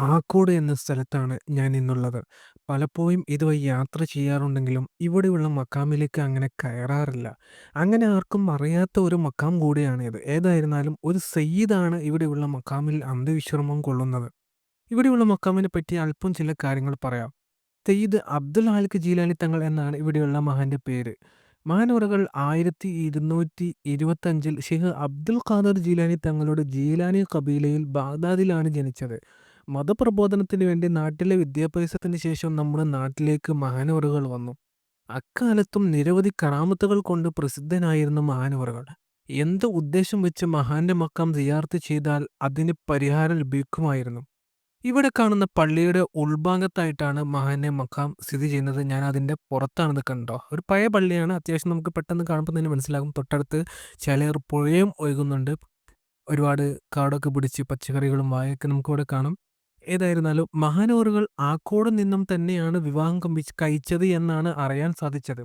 ആക്കോട് എന്ന സ്ഥലത്താണ് ഞാൻ ഇന്നുള്ളത്. പലപ്പോഴും ഇതുവഴി യാത്ര ചെയ്യാറുണ്ടെങ്കിലും ഇവിടെയുള്ള മക്കാമിലേക്ക് അങ്ങനെ കയറാറില്ല. അങ്ങനെ ആർക്കും അറിയാത്ത ഒരു മക്കാം കൂടിയാണിത്. ഏതായിരുന്നാലും ഒരു സയ്യിദാണ് ഇവിടെയുള്ള മക്കാമിൽ അന്ത്യവിശ്രമം കൊള്ളുന്നത്. ഇവിടെയുള്ള മക്കാമിനെ പറ്റി അല്പം ചില കാര്യങ്ങൾ പറയാം. സയ്യിദ് അബ്ദുൽ ഹാലിക് ജീലാനി തങ്ങൾ എന്നാണ് ഇവിടെയുള്ള മഹാന്റെ പേര്. ഇരുന്നൂറ്റി ഇരുപത്തഞ്ചിൽ ഷെഹ് അബ്ദുൽ ഖാദർ ജീലാനി തങ്ങളുടെ ജീലാനി ഖബീലയിൽ ബാഗ്ദാദിലാണ് ജനിച്ചത്. മതപ്രബോധനത്തിന് വേണ്ടി നാട്ടിലെ വിദ്യാഭ്യാസത്തിന് ശേഷം നമ്മുടെ നാട്ടിലേക്ക് മഹാനവറുകൾ വന്നു. അക്കാലത്തും നിരവധി കറാമത്തുകൾ കൊണ്ട് പ്രസിദ്ധനായിരുന്നു മഹാനവറുകൾ. എന്ത് ഉദ്ദേശം വെച്ച് മഹാന്റെ മക്കം സിയാറത്ത് ചെയ്താൽ അതിന് പരിഹാരം ലഭിക്കുമായിരുന്നു. ഇവിടെ കാണുന്ന പള്ളിയുടെ ഉൾഭാഗത്തായിട്ടാണ് മഹാന്റെ മക്കാം സ്ഥിതി ചെയ്യുന്നത്. ഞാൻ അതിന്റെ പുറത്താണ് കണ്ടോ ഒരു പഴയ പള്ളിയാണ്. അത്യാവശ്യം നമുക്ക് പെട്ടെന്ന് കാണുമ്പോൾ തന്നെ മനസ്സിലാകും. തൊട്ടടുത്ത് ചിലർ പുഴയും ഒഴുകുന്നുണ്ട്. ഒരുപാട് കാടൊക്കെ പിടിച്ച് പച്ചക്കറികളും വായൊക്കെ നമുക്കിവിടെ കാണാം. ഏതായിരുന്നാലും മഹാനോറുകൾ ആക്കോട് നിന്നും തന്നെയാണ് വിവാഹം കമ്പിച്ച് കഴിച്ചത് എന്നാണ് അറിയാൻ സാധിച്ചത്.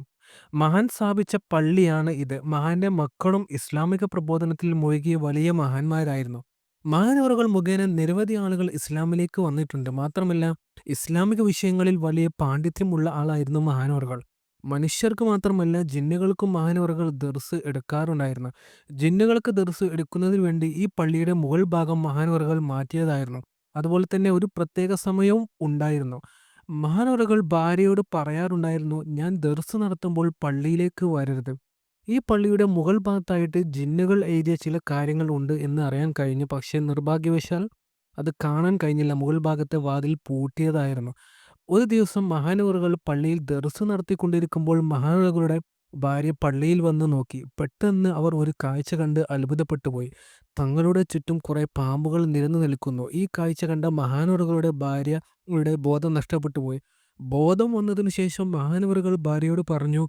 മഹാൻ സ്ഥാപിച്ച പള്ളിയാണ് ഇത്. മഹാന്റെ മക്കളും ഇസ്ലാമിക പ്രബോധനത്തിൽ മുഴുകിയ വലിയ മഹാന്മാരായിരുന്നു. മഹാനവറുകൾ മുഖേന നിരവധി ആളുകൾ ഇസ്ലാമിലേക്ക് വന്നിട്ടുണ്ട്. മാത്രമല്ല ഇസ്ലാമിക വിഷയങ്ങളിൽ വലിയ പാണ്ഡിത്യമുള്ള ആളായിരുന്നു മഹാനവറുകൾ. മനുഷ്യർക്ക് മാത്രമല്ല ജിന്നുകൾക്കും മഹാനവറുകൾ ദർസ് എടുക്കാറുണ്ടായിരുന്നു. ജിന്നുകൾക്ക് ദർസ് എടുക്കുന്നതിന് വേണ്ടി ഈ പള്ളിയുടെ മുകൾ ഭാഗം മഹാനവറുകൾ മാറ്റിയതായിരുന്നു. അതുപോലെ തന്നെ ഒരു പ്രത്യേക സമയവും ഉണ്ടായിരുന്നു. മഹാനവറുകൾ ഭാര്യയോട് പറയാറുണ്ടായിരുന്നു ഞാൻ ദർസ് നടത്തുമ്പോൾ പള്ളിയിലേക്ക് വരരുത്. ഈ പള്ളിയുടെ മുകൾ ഭാഗത്തായിട്ട് ജിന്നുകൾ എഴുതിയ ചില കാര്യങ്ങൾ ഉണ്ട് എന്ന് അറിയാൻ കഴിഞ്ഞു. പക്ഷേ നിർഭാഗ്യവശാൽ അത് കാണാൻ കഴിഞ്ഞില്ല. മുകൾ ഭാഗത്തെ വാതിൽ പൂട്ടിയതായിരുന്നു. ഒരു ദിവസം മഹാനവറുകൾ പള്ളിയിൽ ദർസ് നടത്തിക്കൊണ്ടിരിക്കുമ്പോൾ മഹാനവറുകളുടെ ഭാര്യ പള്ളിയിൽ വന്ന് നോക്കി. പെട്ടെന്ന് അവർ ഒരു കാഴ്ച കണ്ട് അത്ഭുതപ്പെട്ടുപോയി. തങ്ങളുടെ ചുറ്റും കുറെ പാമ്പുകൾ നിരന്നു നിൽക്കുന്നു. ഈ കാഴ്ച കണ്ട മഹാനവറുകളുടെ ഭാര്യയുടെ ബോധം നഷ്ടപ്പെട്ടുപോയി. ബോധം വന്നതിനു ശേഷം മഹാനവറുകൾ ഭാര്യയോട് പറഞ്ഞു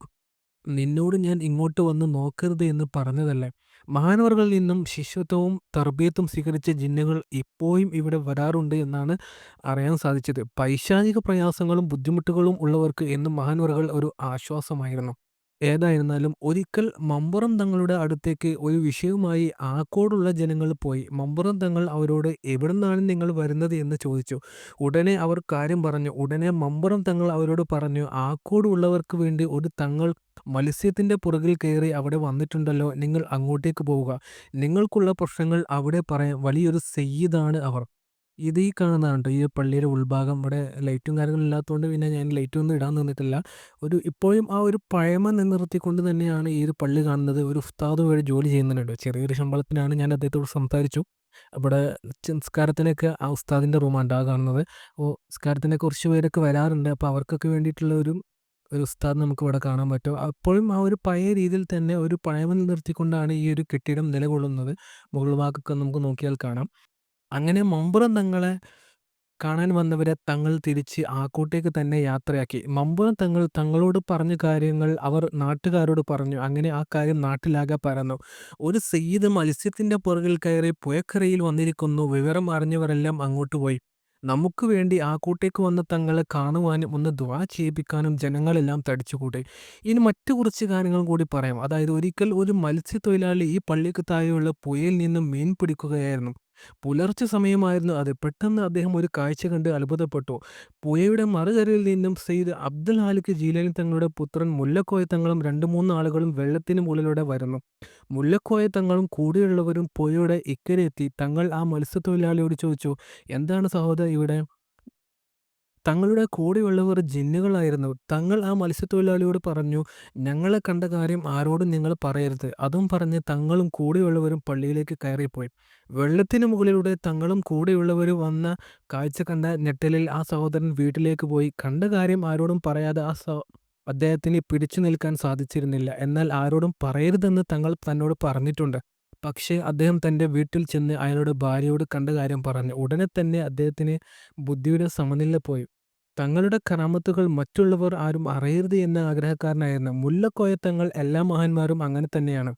നിന്നോട് ഞാൻ ഇങ്ങോട്ട് വന്ന് നോക്കരുത് എന്ന് പറഞ്ഞതല്ലേ. മഹാനവറുകളിൽ നിന്നും ശിഷ്യത്വവും തർബീയത്തും സ്വീകരിച്ച ജിന്നുകൾ ഇപ്പോഴും ഇവിടെ വരാറുണ്ട് എന്നാണ് അറിയാൻ സാധിച്ചത്. പൈശാചിക പ്രയാസങ്ങളും ബുദ്ധിമുട്ടുകളും ഉള്ളവർക്ക് എന്നും മഹാനവറുകൾ ഒരു ആശ്വാസമായിരുന്നു. ഏതായിരുന്നാലും ഒരിക്കൽ മമ്പുറം തങ്ങളുടെ അടുത്തേക്ക് ഒരു വിഷയവുമായി ആക്കോടുള്ള ജനങ്ങൾ പോയി. മമ്പുറം തങ്ങൾ അവരോട് എവിടുന്നാണ് നിങ്ങൾ വരുന്നത് എന്ന് ചോദിച്ചു. ഉടനെ അവർ കാര്യം പറഞ്ഞു. ഉടനെ മമ്പുറം തങ്ങൾ അവരോട് പറഞ്ഞു ആക്കോട് ഉള്ളവർക്ക് വേണ്ടി ഒരു തങ്ങൾ മത്സ്യത്തിന്റെ പുറകിൽ കയറി അവിടെ വന്നിട്ടുണ്ടല്ലോ. നിങ്ങൾ അങ്ങോട്ടേക്ക് പോവുക. നിങ്ങൾക്കുള്ള പ്രശ്നങ്ങൾ അവിടെ പറയാം. വലിയൊരു സയ്യിദാണ് അവർ. ഇത് ഈ കാണുന്നതാണ്. ഈ പള്ളിയുടെ ഉൾഭാഗം. ഇവിടെ ലൈറ്റും കാര്യങ്ങളും ഇല്ലാത്തതുകൊണ്ട് പിന്നെ ഞാൻ ലൈറ്റ് ഒന്നും ഇടാൻ നിന്നിട്ടില്ല. ഒരു ഇപ്പോഴും ആ ഒരു പഴമ നിലനിർത്തിക്കൊണ്ട് തന്നെയാണ് ഈ ഒരു പള്ളി കാണുന്നത്. ഒരു ഉസ്താദ് ഇവിടെ ജോലി ചെയ്യുന്നുണ്ട്. ചെറിയൊരു ശമ്പളത്തിനാണ് ഞാൻ അദ്ദേഹത്തോട് സംസാരിച്ചു. ഇവിടെ നിസ്കാരത്തിനൊക്കെ ആ ഉസ്താദിന്റെ റൂമാണ് ആ കാണുന്നത്. അപ്പോൾ നിസ്കാരത്തിനൊക്കെ കുറച്ച് പേരൊക്കെ വരാറുണ്ട്. അപ്പോൾ അവർക്കൊക്കെ വേണ്ടിയിട്ടുള്ള ഒരു ഒരു ഉസ്താദ് നമുക്ക് ഇവിടെ കാണാൻ പറ്റും. അപ്പോഴും ആ ഒരു പഴയ രീതിയിൽ തന്നെ ഒരു പഴമ നിലനിർത്തിക്കൊണ്ടാണ് ഈ ഒരു കെട്ടിടം നിലകൊള്ളുന്നത്. മുകൾ ഭാഗമൊക്കെ നമുക്ക് നോക്കിയാൽ കാണാം. അങ്ങനെ മമ്പുറം തങ്ങളെ കാണാൻ വന്നവരെ തങ്ങൾ തിരിച്ച് ആക്കോട്ടേക്ക് തന്നെ യാത്രയാക്കി. മമ്പുറം തങ്ങൾ തങ്ങളോട് പറഞ്ഞ കാര്യങ്ങൾ അവർ നാട്ടുകാരോട് പറഞ്ഞു. അങ്ങനെ ആ കാര്യം നാട്ടിലാകെ പരന്നു. ഒരു സയ്യിദ് മത്സ്യത്തിന്റെ പുറകിൽ കയറി പുഴക്കരയിൽ വന്നിരിക്കുന്നു. വിവരം അറിഞ്ഞവരെല്ലാം അങ്ങോട്ട് പോയി. നമുക്ക് വേണ്ടി ആക്കോട്ടേക്ക് വന്ന തങ്ങളെ കാണുവാനും ഒന്ന് ദുആ ചെയ്യിപ്പിക്കാനും ജനങ്ങളെല്ലാം തടിച്ചുകൂടി. ഇനി മറ്റു കുറച്ച് കാര്യങ്ങൾ കൂടി പറയാം. അതായത് ഒരിക്കൽ ഒരു മത്സ്യത്തൊഴിലാളി ഈ പള്ളിക്ക് താഴെയുള്ള പുഴയിൽ നിന്നും മീൻ പിടിക്കുകയായിരുന്നു. പുലർച്ചെ സമയമായിരുന്നു അത്. പെട്ടെന്ന് അദ്ദേഹം ഒരു കാഴ്ച കണ്ട് അത്ഭുതപ്പെട്ടു. പുഴയുടെ മറുകരയിൽ നിന്നും സെയ്ദ് അബ്ദുൽ ഹാലിഖ് ജീലാനി തങ്ങളുടെ പുത്രൻ മുല്ലക്കോയ തങ്ങളും രണ്ടു മൂന്ന് ആളുകളും വെള്ളത്തിന് മുകളിലൂടെ വരുന്നു. മുല്ലക്കോയ തങ്ങളും കൂടെയുള്ളവരും പുഴയുടെ ഇക്കരെ എത്തി. തങ്ങൾ ആ മത്സ്യത്തൊഴിലാളിയോട് ചോദിച്ചു എന്താണ് സഹോദരൻ ഇവിടെ? തങ്ങളുടെ കൂടെയുള്ളവർ ജിന്നുകളായിരുന്നു. തങ്ങൾ ആ മത്സ്യത്തൊഴിലാളിയോട് പറഞ്ഞു ഞങ്ങളെ കണ്ട കാര്യം ആരോടും നിങ്ങൾ പറയരുത്. അതും പറഞ്ഞ് തങ്ങളും കൂടെയുള്ളവരും പള്ളിയിലേക്ക് കയറിപ്പോയി. വെള്ളത്തിന് മുകളിലൂടെ തങ്ങളും കൂടെയുള്ളവരും വന്ന കാഴ്ച കണ്ട ഞെട്ടലിൽ ആ സഹോദരൻ വീട്ടിലേക്ക് പോയി. കണ്ട കാര്യം ആരോടും പറയാതെ ആ സ അദ്ദേഹത്തിന് പിടിച്ചു നിൽക്കാൻ സാധിച്ചിരുന്നില്ല. എന്നാൽ ആരോടും പറയരുതെന്ന് തങ്ങൾ തന്നോട് പറഞ്ഞിട്ടുണ്ട്. പക്ഷേ അദ്ദേഹം തന്റെ വീട്ടിൽ ചെന്ന് അയാളുടെ ഭാര്യയോട് കണ്ട കാര്യം പറഞ്ഞു. ഉടനെ തന്നെ അദ്ദേഹത്തിന് ബുദ്ധിയുടെ സമനില പോയി. തങ്ങളുടെ കറാമത്തുകൾ മറ്റുള്ളവർ ആരും അറിയരുത് എന്ന ആഗ്രഹക്കാരനായിരുന്നു. മുല്ലക്കോയ തങ്ങൾ എല്ലാ മഹാന്മാരും അങ്ങനെ തന്നെയാണ്.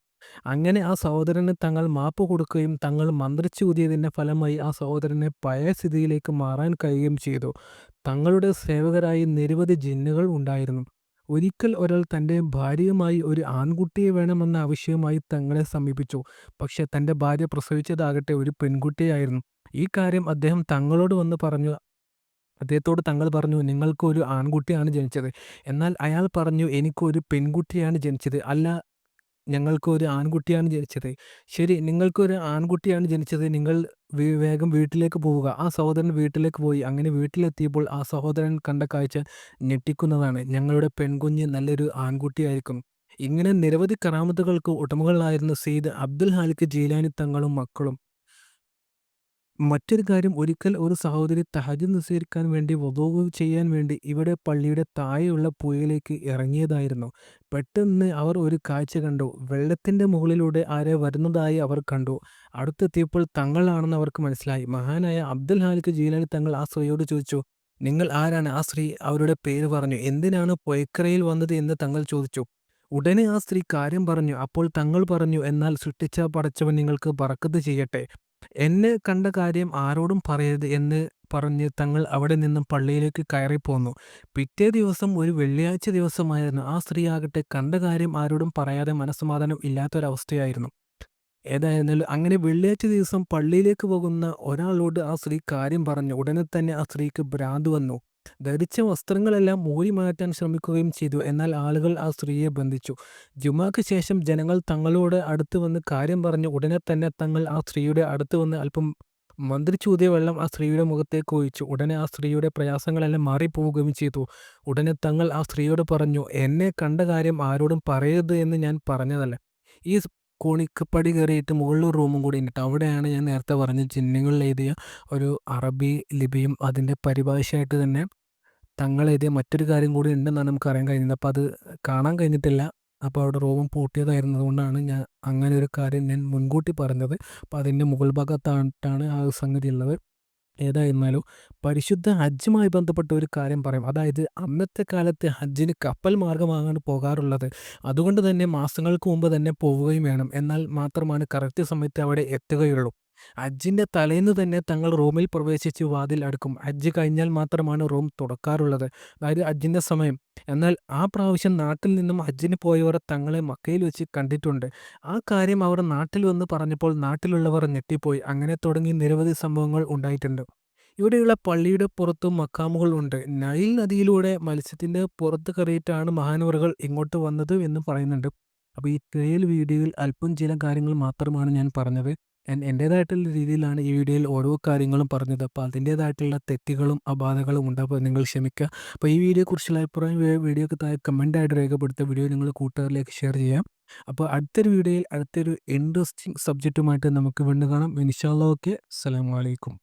അങ്ങനെ ആ സഹോദരന് തങ്ങൾ മാപ്പ് കൊടുക്കുകയും തങ്ങൾ മന്ത്രിച്ചൂതിയതിന്റെ ഫലമായി ആ സഹോദരനെ പഴയ സ്ഥിതിയിലേക്ക് മാറാൻ കഴിയുകയും ചെയ്തു. തങ്ങളുടെ സേവകരായി നിരവധി ജിന്നുകൾ ഉണ്ടായിരുന്നു. ഒരിക്കൽ ഒരാൾ തന്റെ ഭാര്യയുമായി ഒരു ആൺകുട്ടിയെ വേണമെന്ന ആവശ്യവുമായി തങ്ങളെ സമീപിച്ചു. പക്ഷേ തന്റെ ഭാര്യ പ്രസവിച്ചതാകട്ടെ ഒരു പെൺകുട്ടിയായിരുന്നു. ഈ കാര്യം അദ്ദേഹം തങ്ങളോട് വന്ന് പറഞ്ഞു. അദ്ദേഹത്തോട് തങ്ങൾ പറഞ്ഞു, "നിങ്ങൾക്കൊരു ആൺകുട്ടിയാണ് ജനിച്ചത്." എന്നാൽ അയാൾ പറഞ്ഞു, "എനിക്കൊരു പെൺകുട്ടിയാണ് ജനിച്ചത്." "അല്ല, ഞങ്ങൾക്കൊരു ആൺകുട്ടിയാണ് ജനിച്ചത്." "ശരി, നിങ്ങൾക്കൊരു ആൺകുട്ടിയാണ് ജനിച്ചത്. നിങ്ങൾ വേഗം വീട്ടിലേക്ക് പോവുക." ആ സഹോദരൻ വീട്ടിലേക്ക് പോയി. അങ്ങനെ വീട്ടിലെത്തിയപ്പോൾ ആ സഹോദരൻ കണ്ട കാഴ്ച ഞെട്ടിക്കുന്നതാണ്. ഞങ്ങളുടെ പെൺകുഞ്ഞ് നല്ലൊരു ആൺകുട്ടിയായിരിക്കും ഇങ്ങനെ നിരവധി കറാമത്തുകൾക്ക് ഉടമകളായിരുന്ന സെയ്ദ് അബ്ദുൽ ഹാലിക്ക് ജീലാനി തങ്ങളും മക്കളും. മറ്റൊരു കാര്യം ഒരിക്കൽ ഒരു സഹോദരി തഹജ് നിസ്കരിക്കാൻ വേണ്ടി വധോവ് ചെയ്യാൻ വേണ്ടി ഇവിടെ പള്ളിയുടെ താഴെയുള്ള പുഴയിലേക്ക് ഇറങ്ങിയതായിരുന്നു. പെട്ടെന്ന് അവർ ഒരു കാഴ്ച കണ്ടു. വെള്ളത്തിന്റെ മുകളിലൂടെ ആരെ വരുന്നതായി അവർ കണ്ടു. അടുത്തെത്തിയപ്പോൾ തങ്ങളാണെന്ന് അവർക്ക് മനസ്സിലായി. മഹാനായ അബ്ദുൽ ഹാലിഖ് ജീലാനി തങ്ങൾ ആ സ്ത്രീയോട് ചോദിച്ചു, "നിങ്ങൾ ആരാണ്?" ആ സ്ത്രീ അവരുടെ പേര് പറഞ്ഞു. "എന്തിനാണ് പുഴക്കരയിൽ വന്നത്?" എന്ന് തങ്ങൾ ചോദിച്ചു. ഉടനെ ആ സ്ത്രീ കാര്യം പറഞ്ഞു. അപ്പോൾ തങ്ങൾ പറഞ്ഞു, "എന്നാൽ സൃഷ്ടിച്ച പടച്ചവൻ നിങ്ങൾക്ക് പറക്കത്ത് ചെയ്യട്ടെ. എന്നെ കണ്ട കാര്യം ആരോടും പറയരുത്." എന്ന് പറഞ്ഞ് തങ്ങൾ അവിടെ നിന്നും പള്ളിയിലേക്ക് കയറിപ്പോന്നു. പിറ്റേ ദിവസം ഒരു വെള്ളിയാഴ്ച ദിവസമായിരുന്നു. ആ സ്ത്രീ ആകട്ടെ കണ്ട കാര്യം ആരോടും പറയാതെ മനസ്സമാധാനം ഇല്ലാത്തൊരവസ്ഥയായിരുന്നു. ഏതായിരുന്നാലും അങ്ങനെ വെള്ളിയാഴ്ച ദിവസം പള്ളിയിലേക്ക് പോകുന്ന ഒരാളോട് ആ സ്ത്രീ കാര്യം പറഞ്ഞു. ഉടനെ തന്നെ ആ സ്ത്രീക്ക് ഭ്രാന്ത് വന്നു. ധരിച്ച വസ്ത്രങ്ങളെല്ലാം ഊരി മാറ്റാൻ ശ്രമിക്കുകയും ചെയ്തു. എന്നാൽ ആളുകൾ ആ സ്ത്രീയെ ബന്ധിച്ചു. ജുമാക്ക് ശേഷം ജനങ്ങൾ തങ്ങളോട് അടുത്ത് വന്ന് കാര്യം പറഞ്ഞു. ഉടനെ തന്നെ തങ്ങൾ ആ സ്ത്രീയുടെ അടുത്ത് വന്ന് അല്പം മന്ത്രിച്ചൂതിയ വെള്ളം ആ സ്ത്രീയുടെ മുഖത്തേക്ക് ഒഴിച്ചു. ഉടനെ ആ സ്ത്രീയുടെ പ്രയാസങ്ങളെല്ലാം മാറിപ്പോവുകയും ചെയ്തു. ഉടനെ തങ്ങൾ ആ സ്ത്രീയോട് പറഞ്ഞു, "എന്നെ കണ്ട കാര്യം ആരോടും പറയരുത് എന്ന് ഞാൻ പറഞ്ഞതല്ല ഈ കോണിക്ക് പടി കയറിയിട്ട് മുകളിലൊരു റൂമും കൂടി ഉണ്ട്. അവിടെയാണ് ഞാൻ നേരത്തെ പറഞ്ഞ ചിഹ്നങ്ങളിൽ എഴുതിയ ഒരു അറബി ലിപിയും അതിന്റെ പരിഭാഷയായിട്ട് തന്നെ തങ്ങൾ എഴുതിയ മറ്റൊരു കാര്യം കൂടി ഉണ്ടെന്നാണ് നമുക്ക് അറിയാൻ കഴിഞ്ഞത് അപ്പോൾ അത് കാണാൻ കഴിഞ്ഞിട്ടില്ല. അപ്പോൾ അവിടെ റോമം പൂട്ടിയതായിരുന്നത് കൊണ്ടാണ് ഞാൻ അങ്ങനെ ഒരു കാര്യം ഞാൻ മുൻകൂട്ടി പറഞ്ഞത്. അപ്പോൾ അതിന്റെ മുകൾ ഭാഗത്താണ് ആ സംഗതി ഉള്ളത്. ഏതായിരുന്നാലും പരിശുദ്ധ ഹജ്ജുമായി ബന്ധപ്പെട്ട ഒരു കാര്യം പറയും അതായത് അന്നത്തെ കാലത്ത് ഹജ്ജിന് കപ്പൽ മാർഗമാകാണ് പോകാറുള്ളത്. അതുകൊണ്ട് തന്നെ മാസങ്ങൾക്ക് മുമ്പ് തന്നെ പോവുകയും വേണം. എന്നാൽ മാത്രമാണ് കറക്റ്റ് സമയത്ത് അവിടെ എത്തുകയുള്ളൂ. ഹജ്ജിന്റെ തലേന്ന് തന്നെ തങ്ങൾ റൂമിൽ പ്രവേശിച്ച് വാതിൽ അടുക്കും ഹജ്ജ് കഴിഞ്ഞാൽ മാത്രമാണ് റൂം തുറക്കാറുള്ളത്. അതായത് ഹജ്ജിന്റെ സമയം. എന്നാൽ ആ പ്രാവശ്യം നാട്ടിൽ നിന്നും ഹജ്ജിന് പോയവർ തങ്ങളെ മക്കയിൽ വെച്ച് കണ്ടിട്ടുണ്ട്. ആ കാര്യം അവർ നാട്ടിൽ വന്ന് പറഞ്ഞപ്പോൾ നാട്ടിലുള്ളവർ ഞെട്ടിപ്പോയി. അങ്ങനെ തുടങ്ങി നിരവധി സംഭവങ്ങൾ ഉണ്ടായിട്ടുണ്ട്. ഇവിടെയുള്ള പള്ളിയുടെ പുറത്തും മക്കാമുകൾ ഉണ്ട്. നൈൽ നദിയിലൂടെ മത്സ്യത്തിന്റെ പുറത്ത് കറിയിട്ടാണ് മഹാനവറുകൾ ഇങ്ങോട്ട് വന്നത് എന്ന് പറയുന്നുണ്ട്. അപ്പോൾ ഈ ട്രെയിൽ വീഡിയോയിൽ അല്പം ചില കാര്യങ്ങൾ മാത്രമാണ് ഞാൻ പറഞ്ഞത്. ഞാൻ എന്റേതായിട്ടുള്ള രീതിയിലാണ് ഈ വീഡിയോയിൽ ഓരോ കാര്യങ്ങളും പറഞ്ഞത്. അപ്പോൾ അതിന്റേതായിട്ടുള്ള തെറ്റുകളും അബാധകളും ഉണ്ടാകുമ്പോൾ നിങ്ങൾ ക്ഷമിക്കുക. അപ്പോൾ ഈ വീഡിയോ വീഡിയോയെക്കുറിച്ചുള്ള അഭിപ്രായം വീഡിയോക്ക് താഴെ കമന്റായിട്ട് രേഖപ്പെടുത്തുക. വീഡിയോ നിങ്ങൾ കൂട്ടുകാരിലേക്ക് ഷെയർ ചെയ്യാം. അപ്പോൾ അടുത്തൊരു വീഡിയോയിൽ അടുത്തൊരു ഇൻട്രസ്റ്റിംഗ് സബ്ജക്റ്റുമായിട്ട് നമുക്ക് വീണ്ടും കാണാം. ഇൻഷാ അല്ലാഹ് ഓക്കെ. അസ്സലാമു അലൈക്കും.